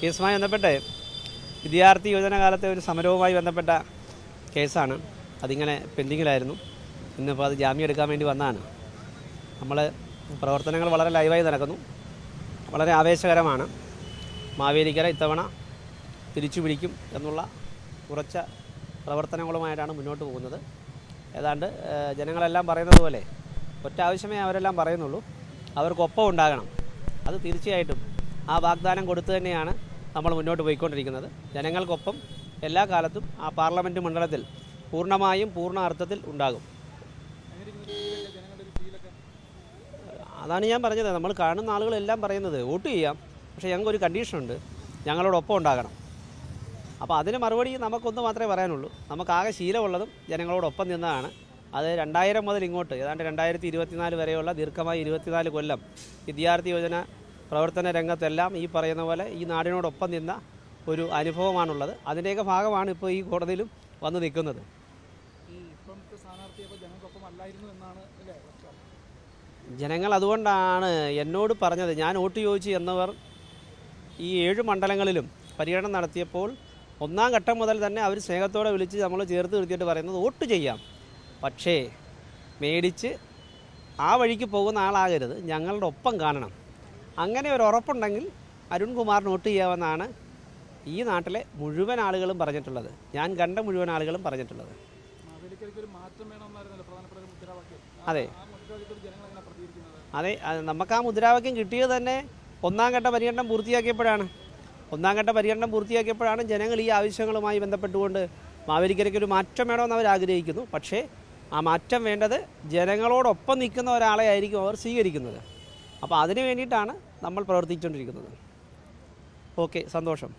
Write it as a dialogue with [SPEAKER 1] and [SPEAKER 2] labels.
[SPEAKER 1] കേസുമായി ബന്ധപ്പെട്ട് വിദ്യാർത്ഥി യോജന കാലത്തെ ഒരു സമരവുമായി ബന്ധപ്പെട്ട കേസാണ്. അതിങ്ങനെ പെൻഡിങ്ങിലായിരുന്നു. ഇന്നിപ്പോൾ അത് ജാമ്യം എടുക്കാൻ വേണ്ടി വന്നതാണ് നമ്മൾ പ്രവർത്തനങ്ങൾ വളരെ ലൈവായി നടക്കുന്നു. വളരെ ആവേശകരമാണ്. മാവേലിക്കര ഇത്തവണ തിരിച്ചു പിടിക്കും എന്നുള്ള ഉറച്ച പ്രവർത്തനങ്ങളുമായിട്ടാണ് മുന്നോട്ട് പോകുന്നത്. ഏതാണ്ട് ജനങ്ങളെല്ലാം പറയുന്നത് പോലെ ഒറ്റ ആവശ്യമേ അവരെല്ലാം പറയുന്നുള്ളൂ. അവർക്കൊപ്പം ഉണ്ടാകണം. അത് തീർച്ചയായിട്ടും ആ വാഗ്ദാനം കൊടുത്തു തന്നെയാണ് നമ്മൾ മുന്നോട്ട് പോയിക്കൊണ്ടിരിക്കുന്നത്. ജനങ്ങൾക്കൊപ്പം എല്ലാ കാലത്തും ആ പാർലമെന്റ് മണ്ഡലത്തിൽ പൂർണമായും പൂർണ അർത്ഥത്തിൽ ഉണ്ടാകും. അതാണ് ഞാൻ പറഞ്ഞത്. നമ്മൾ കാണുന്ന ആളുകളെല്ലാം പറയുന്നത് വോട്ട് ചെയ്യാം. പക്ഷേ ഞങ്ങൾക്കൊരു കണ്ടീഷനുണ്ട് ഞങ്ങളോടൊപ്പം ഉണ്ടാകണം. അപ്പോൾ അതിന് മറുപടി നമുക്കൊന്ന് മാത്രമേ പറയാനുള്ളൂ. നമുക്കാകെ ശീലമുള്ളതും ജനങ്ങളോടൊപ്പം നിന്നതാണ്. അത് രണ്ടായിരം മുതൽ ഇങ്ങോട്ട് ഏതാണ്ട് രണ്ടായിരത്തി ഇരുപത്തിനാല് വരെയുള്ള ദീർഘമായ ഇരുപത്തിനാല് കൊല്ലം വിദ്യാർത്ഥി യോജന പ്രവർത്തന രംഗത്തെല്ലാം ഈ പറയുന്ന പോലെ ഈ നാടിനോടൊപ്പം നിന്ന ഒരു അനുഭവമാണുള്ളത്. അതിന്റെയൊക്കെ ഭാഗമാണ് ഇപ്പോൾ ഈ കോടതിയിലും വന്ന് നിൽക്കുന്നത്. ജനങ്ങൾ അതുകൊണ്ടാണ് എന്നോട് പറഞ്ഞത്. ഞാൻ വോട്ട് ചോദിച്ചു എന്നവർ ഈ ഏഴ് മണ്ഡലങ്ങളിലും പര്യടനം നടത്തിയപ്പോൾ ഒന്നാം ഘട്ടം മുതൽ തന്നെ അവർ സ്നേഹത്തോടെ വിളിച്ച് നമ്മൾ ചേർത്ത് നിർത്തിയിട്ട് പറയുന്നത് വോട്ട് ചെയ്യാം. പക്ഷേ മേടിച്ച് ആ വഴിക്ക് പോകുന്ന ആളാകരുത്. ഞങ്ങളുടെ ഒപ്പം കാണണം. അങ്ങനെ ഒരു ഉറപ്പുണ്ടെങ്കിൽ അരുൺകുമാറിന് നോട്ട് ചെയ്യാമെന്നാണ് ഈ നാട്ടിലെ മുഴുവൻ ആളുകളും പറഞ്ഞിട്ടുള്ളത്. ഞാൻ കണ്ട മുഴുവൻ ആളുകളും പറഞ്ഞിട്ടുള്ളത്. അതെ. അത് നമുക്ക് ആ മുദ്രാവാക്യം കിട്ടിയത് തന്നെ ഒന്നാം ഘട്ട പര്യടനം പൂർത്തിയാക്കിയപ്പോഴാണ്. ഒന്നാം ഘട്ട പര്യടനം പൂർത്തിയാക്കിയപ്പോഴാണ് ജനങ്ങൾ ഈ ആവശ്യങ്ങളുമായി ബന്ധപ്പെട്ടുകൊണ്ട് മാവേലിക്കരയ്ക്ക് ഒരു മാറ്റം വേണമെന്ന് അവർ ആഗ്രഹിക്കുന്നു. പക്ഷേ ആ മാറ്റം വേണ്ടത് ജനങ്ങളോടൊപ്പം നിൽക്കുന്ന ഒരാളെ ആയിരിക്കും അവർ സ്വീകരിക്കുന്നത്. അപ്പോൾ അതിന് വേണ്ടിയിട്ടാണ് നമ്മൾ പ്രവർത്തിച്ചുകൊണ്ടിരിക്കുന്നത്. ഓക്കെ സന്തോഷം.